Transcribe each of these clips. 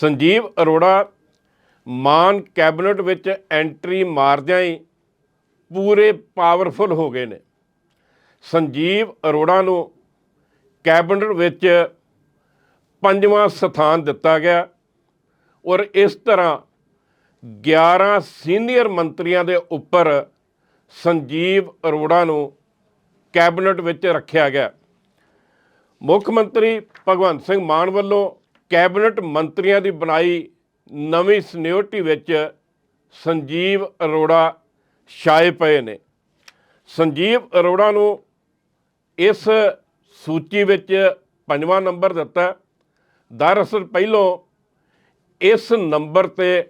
Sanjeev Arora, Mann cabinet ਵਿੱਚ entry ਮਾਰਦਿਆਂ ਹੀ ਪੂਰੇ ਪਾਵਰਫੁਲ ਹੋ ਗਏ ਨੇ। ਸੰਜੀਵ ਅਰੋੜਾ ਨੂੰ ਕੈਬਨਿਟ ਵਿੱਚ ਪੰਜਵਾਂ ਸਥਾਨ ਦਿੱਤਾ ਗਿਆ ਔਰ ਇਸ ਤਰ੍ਹਾਂ 11 ਸੀਨੀਅਰ ਮੰਤਰੀਆਂ ਦੇ ਉੱਪਰ ਸੰਜੀਵ ਅਰੋੜਾ ਨੂੰ ਕੈਬਨਿਟ ਵਿੱਚ ਰੱਖਿਆ ਗਿਆ। ਮੁੱਖ ਮੰਤਰੀ ਭਗਵੰਤ ਸਿੰਘ ਮਾਨ ਵੱਲੋਂ ਕੈਬਨਿਟ ਮੰਤਰੀਆਂ ਦੀ ਬਣਾਈ ਨਵੀਂ ਸਿਨਿਓਰਿਟੀ ਵਿੱਚ ਸੰਜੀਵ ਅਰੋੜਾ ਛਾਏ ਪਏ ਨੇ। ਸੰਜੀਵ ਅਰੋੜਾ ਨੂੰ ਇਸ ਸੂਚੀ ਵਿੱਚ ਪੰਜਵਾਂ ਨੰਬਰ ਦਿੱਤਾ। ਦਰਅਸਲ ਪਹਿਲੋਂ ਇਸ ਨੰਬਰ ਤੇ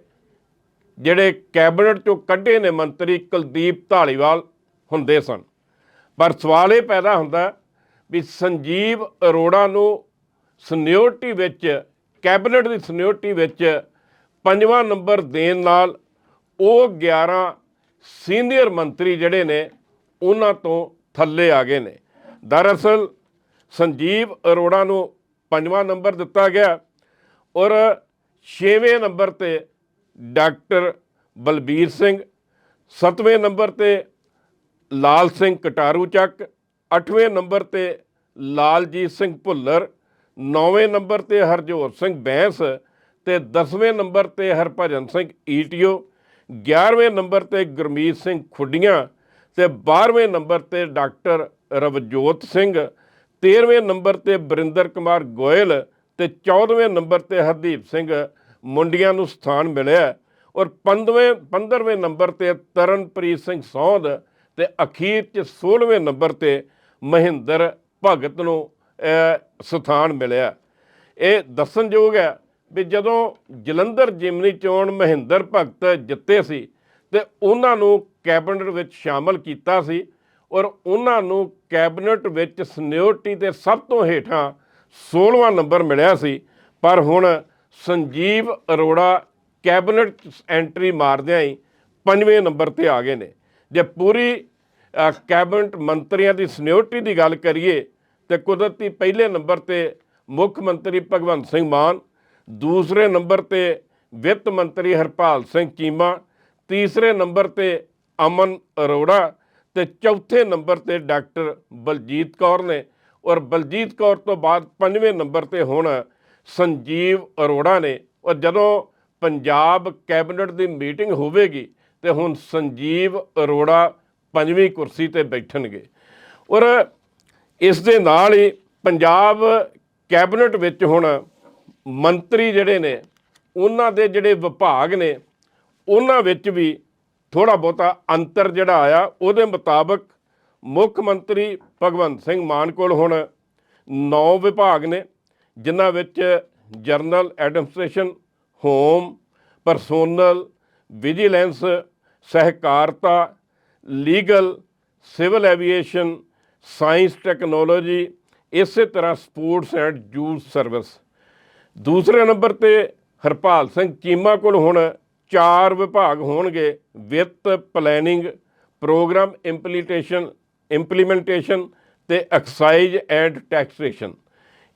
ਜਿਹੜੇ ਕੈਬਨਿਟ ਚੋਂ ਕੱਢੇ ਨੇ ਮੰਤਰੀ ਕੁਲਦੀਪ ਢਾਲੀਵਾਲ ਹੁੰਦੇ ਸਨ। ਪਰ ਸਵਾਲ ਇਹ ਪੈਦਾ ਹੁੰਦਾ ਵੀ ਸੰਜੀਵ ਅਰੋੜਾ ਨੂੰ ਸਿਨਿਓਰਿਟੀ ਵਿੱਚ ਕੈਬਨਿਟ ਦੀ ਸਿਨਿਓਰਿਟੀ ਵਿੱਚ ਪੰਜਵਾਂ ਨੰਬਰ ਦੇਣ ਨਾਲ ਉਹ 11 ਸੀਨੀਅਰ ਮੰਤਰੀ ਜਿਹੜੇ ਨੇ, ਉਹਨਾਂ ਤੋਂ ਥੱਲੇ ਆ ਗਏ ਨੇ। ਦਰਅਸਲ ਸੰਜੀਵ ਅਰੋੜਾ ਨੂੰ ਪੰਜਵਾਂ ਨੰਬਰ ਦਿੱਤਾ ਗਿਆ ਔਰ 6ਵੇਂ ਨੰਬਰ ਤੇ ਡਾਕਟਰ ਬਲਬੀਰ ਸਿੰਘ 7ਵੇਂ ਨੰਬਰ ਤੇ ਲਾਲ ਸਿੰਘ ਕਟਾਰੂ ਚੱਕ 8ਵੇਂ ਨੰਬਰ ਤੇ ਲਾਲਜੀਤ ਸਿੰਘ ਭੁੱਲਰ 9ਵੇਂ ਨੰਬਰ ਤੇ ਹਰਜੋਤ ਸਿੰਘ ਬੈਂਸ ਤੇ 10ਵੇਂ ਨੰਬਰ ਤੇ ਹਰਭਜਨ ਸਿੰਘ ਈਟੀਓ 11ਵੇਂ ਨੰਬਰ ਤੇ ਗੁਰਮੀਤ ਸਿੰਘ ਖੁੱਡੀਆਂ ਤੇ 12ਵੇਂ ਨੰਬਰ ਤੇ ਡਾਕਟਰ ਰਵਜੋਤ ਸਿੰਘ 13ਵੇਂ ਨੰਬਰ ਤੇ ਬਰਿੰਦਰ ਕੁਮਾਰ ਗੋਇਲ ਤੇ 14ਵੇਂ ਨੰਬਰ ਤੇ ਹਰਦੀਪ ਸਿੰਘ ਮੁੰਡੀਆਂ ਨੂੰ ਸਥਾਨ ਮਿਲਿਆ ਔਰ 15ਵੇਂ 15ਵੇਂ ਨੰਬਰ ਤੇ ਤਰਨਪ੍ਰੀਤ ਸਿੰਘ ਸੌਂਦ ਤੇ ਅਖੀਰ 'ਚ 16ਵੇਂ ਨੰਬਰ ਤੇ ਮਹਿੰਦਰ ਭਗਤ ਨੂੰ ਸਥਾਨ ਮਿਲਿਆ। ਇਹ ਦੱਸਣਯੋਗ ਹੈ ਵੀ ਜਦੋਂ ਜਲੰਧਰ ਜਿਮਨੀ ਚੋਣ ਮਹਿੰਦਰ ਭਗਤ ਜਿੱਤੇ ਸੀ ਤੇ ਉਹਨਾਂ ਨੂੰ ਕੈਬਨਿਟ ਵਿੱਚ ਸ਼ਾਮਲ ਕੀਤਾ ਸੀ ਔਰ ਉਹਨਾਂ ਨੂੰ ਕੈਬਨਿਟ ਵਿੱਚ ਸਿਨਿਓਰਿਟੀ ਦੇ ਸਭ ਤੋਂ ਹੇਠਾਂ 16ਵਾਂ ਨੰਬਰ ਮਿਲਿਆ ਸੀ। ਪਰ ਹੁਣ ਸੰਜੀਵ ਅਰੋੜਾ ਕੈਬਨਿਟ 'ਚ ਐਂਟਰੀ ਮਾਰਦਿਆਂ ਹੀ ਪੰਜਵੇਂ ਨੰਬਰ ਤੇ ਆ ਗਏ ਨੇ। ਜੇ ਪੂਰੀ ਕੈਬਨਿਟ ਮੰਤਰੀਆਂ ਦੀ ਸਿਨਿਓਰਿਟੀ ਦੀ ਗੱਲ ਕਰੀਏ ਤੇ ਕੁਦਰਤੀ ਪਹਿਲੇ ਨੰਬਰ ਤੇ ਮੁੱਖ ਮੰਤਰੀ ਭਗਵੰਤ ਸਿੰਘ ਮਾਨ, ਦੂਸਰੇ ਨੰਬਰ ਤੇ ਵਿੱਤ ਮੰਤਰੀ ਹਰਪਾਲ ਸਿੰਘ ਚੀਮਾ, ਤੀਸਰੇ ਨੰਬਰ ਤੇ ਅਮਨ ਅਰੋੜਾ ਤੇ ਚੌਥੇ ਨੰਬਰ ਤੇ ਡਾਕਟਰ ਬਲਜੀਤ ਕੌਰ ਨੇ। ਔਰ ਬਲਜੀਤ ਕੌਰ ਤੋਂ ਬਾਅਦ ਪੰਜਵੇਂ ਨੰਬਰ ਤੇ ਹੁਣ ਸੰਜੀਵ ਅਰੋੜਾ ਨੇ। ਔਰ ਜਦੋਂ ਪੰਜਾਬ ਕੈਬਨਿਟ ਦੀ ਮੀਟਿੰਗ ਹੋਵੇਗੀ ਤੇ ਹੁਣ ਸੰਜੀਵ ਅਰੋੜਾ ਪੰਜਵੀਂ ਕੁਰਸੀ ਤੇ ਬੈਠਣਗੇ। ਔਰ ਇਸ ਦੇ ਨਾਲ ਹੀ ਪੰਜਾਬ ਕੈਬਨਿਟ ਵਿੱਚ ਹੁਣ ਮੰਤਰੀ ਜਿਹੜੇ ਨੇ, ਉਹਨਾਂ ਦੇ ਜਿਹੜੇ ਵਿਭਾਗ ਨੇ, ਉਹਨਾਂ ਵਿੱਚ ਵੀ ਥੋੜਾ ਬਹੁਤਾ ਅੰਤਰ ਜਿਹੜਾ ਆਇਆ, ਉਹਦੇ ਮੁਤਾਬਕ ਮੁੱਖ ਮੰਤਰੀ ਭਗਵੰਤ ਸਿੰਘ ਮਾਨ ਕੋਲ ਹੁਣ 9 ਵਿਭਾਗ ਨੇ, ਜਿਨ੍ਹਾਂ ਵਿੱਚ general administration, home, personnel, vigilance, ਸਹਿਕਾਰਤਾ, legal, civil aviation science, technology, ਇਸੇ ਤਰ੍ਹਾਂ ਸਪੋਰਟਸ ਐਂਡ ਯੂਥ ਸਰਵਿਸ। ਦੂਸਰੇ ਨੰਬਰ ਤੇ ਹਰਪਾਲ ਸਿੰਘ ਚੀਮਾ ਕੋਲ ਹੁਣ ਚਾਰ ਵਿਭਾਗ ਹੋਣਗੇ। ਵਿੱਤ ਪਲੈਨਿੰਗ, ਪ੍ਰੋਗਰਾਮ ਇੰਪਲੀਟੇਸ਼ਨ, ਇੰਪਲੀਮੈਂਟੇਸ਼ਨ ਤੇ ਐਕਸਾਈਜ਼ ਐਂਡ ਟੈਕਸੇਸ਼ਨ।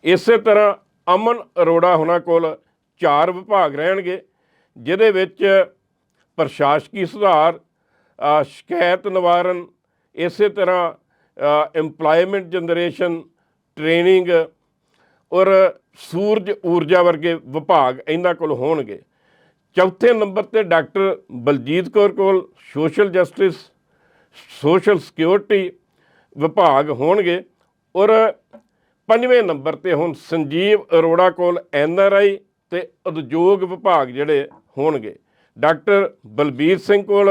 ਇਸੇ ਤਰ੍ਹਾਂ ਅਮਨ ਅਰੋੜਾ ਹੁਣਾਂ ਕੋਲ ਚਾਰ ਵਿਭਾਗ ਰਹਿਣਗੇ, ਜਿਹਦੇ ਵਿੱਚ ਪ੍ਰਸ਼ਾਸਕੀ ਸੁਧਾਰ ਸ਼ਿਕਾਇਤ ਨਿਵਾਰਨ, ਇਸੇ ਤਰ੍ਹਾਂ EMPLOYMENT ਜਨਰੇਸ਼ਨ ਟ੍ਰੇਨਿੰਗ ਔਰ ਸੂਰਜ ਊਰਜਾ ਵਰਗੇ ਵਿਭਾਗ ਇਹਨਾਂ ਕੋਲ ਹੋਣਗੇ। ਚੌਥੇ ਨੰਬਰ ਤੇ ਡਾਕਟਰ ਬਲਜੀਤ ਕੌਰ ਕੋਲ ਸੋਸ਼ਲ ਜਸਟਿਸ ਸੋਸ਼ਲ ਸਿਕਿਉਰਿਟੀ ਵਿਭਾਗ ਹੋਣਗੇ ਔਰ ਪੰਜਵੇਂ ਨੰਬਰ ਤੇ ਹੁਣ ਸੰਜੀਵ ਅਰੋੜਾ ਕੋਲ ਐਨਆਰਆਈ ਤੇ ਉਦਯੋਗ ਵਿਭਾਗ ਜਿਹੜੇ ਹੋਣਗੇ। ਡਾਕਟਰ ਬਲਬੀਰ ਸਿੰਘ ਕੋਲ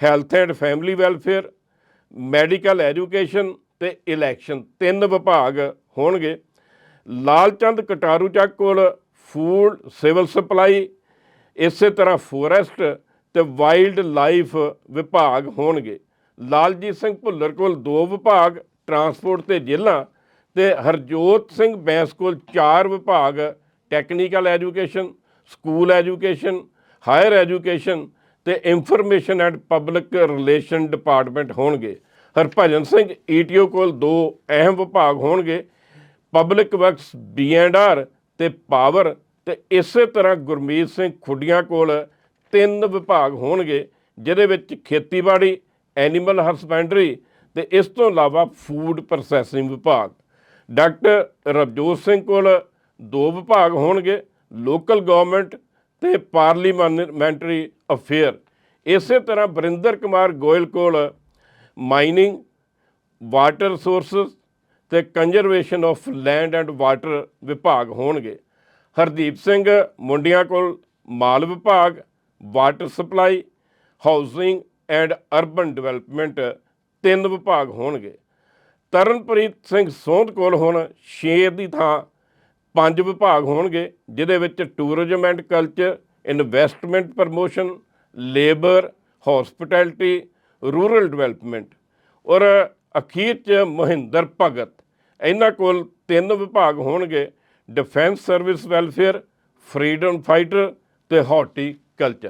health and family welfare medical education ਤੇ ਇਲੈਕਸ਼ਨ, ਤਿੰਨ ਵਿਭਾਗ ਹੋਣਗੇ। ਲਾਲਚੰਦ ਕਟਾਰੂ ਚੱਕ ਕੋਲ ਫੂਡ, ਸਿਵਲ ਸਪਲਾਈ, ਇਸੇ ਤਰ੍ਹਾਂ ਫੋਰੈਸਟ ਤੇ ਵਾਈਲਡ ਲਾਈਫ ਵਿਭਾਗ ਹੋਣਗੇ। ਲਾਲਜੀਤ ਸਿੰਘ ਭੁੱਲਰ ਕੋਲ ਦੋ ਵਿਭਾਗ, ਟਰਾਂਸਪੋਰਟ ਤੇ ਜੇਲ੍ਹਾਂ ਤੇ ਹਰਜੋਤ ਸਿੰਘ ਬੈਂਸ ਕੋਲ ਚਾਰ ਵਿਭਾਗ, technical education, school education, higher education ਤੇ information and public relation department ਹੋਣਗੇ। ਹਰਭਜਨ ਸਿੰਘ ਈਟੀਓ ਕੋਲ ਦੋ ਅਹਿਮ ਵਿਭਾਗ ਹੋਣਗੇ। Public works B and R ਤੇ ਪਾਵਰ ਤੇ ਇਸੇ ਤਰ੍ਹਾਂ ਗੁਰਮੀਤ ਸਿੰਘ ਖੁੱਡੀਆਂ ਕੋਲ ਤਿੰਨ ਵਿਭਾਗ ਹੋਣਗੇ, ਜਿਹਦੇ ਵਿੱਚ ਖੇਤੀਬਾੜੀ ਐਨੀਮਲ ਹਸਬੈਂਡਰੀ ਤੇ ਇਸ ਤੋਂ ਇਲਾਵਾ ਫੂਡ ਪ੍ਰੋਸੈਸਿੰਗ ਵਿਭਾਗ। ਡਾਕਟਰ ਰਵਜੋਤ ਸਿੰਘ ਕੋਲ ਦੋ ਵਿਭਾਗ ਹੋਣਗੇ ਲੋਕਲ ਗਵਰਨਮੈਂਟ ਤੇ ਪਾਰਲੀਮੈਂਟਰੀ ਅਫੇਅਰ। ਇਸੇ ਤਰ੍ਹਾਂ ਬਰਿੰਦਰ ਕੁਮਾਰ ਗੋਇਲ ਕੋਲ ਮਾਈਨਿੰਗ, ਵਾਟਰ ਰਿਸੋਰਸਸ ਤੇ conservation of land and water ਵਿਭਾਗ ਹੋਣਗੇ। ਹਰਦੀਪ ਸਿੰਘ ਮੁੰਡਿਆਂ ਕੋਲ ਮਾਲ ਵਿਭਾਗ, water supply, housing and urban development ਤਿੰਨ ਵਿਭਾਗ ਹੋਣਗੇ। ਤਰਨਪ੍ਰੀਤ ਸਿੰਘ ਸੋਂਧ ਕੋਲ ਹੁਣ 6 ਦੀ ਥਾਂ ਪੰਜ ਵਿਭਾਗ ਹੋਣਗੇ, ਜਿਹਦੇ ਵਿੱਚ tourism and culture investment promotion labour hospitality rural development ਔਰ ਅਖੀਰ ਚ ਮਹਿੰਦਰ ਭਗਤ। ਇਹਨਾਂ ਕੋਲ ਤਿੰਨ ਵਿਭਾਗ ਹੋਣਗੇ defence service welfare freedom fighter ਤੇ ਹਾਰਟੀਕਲਚਰ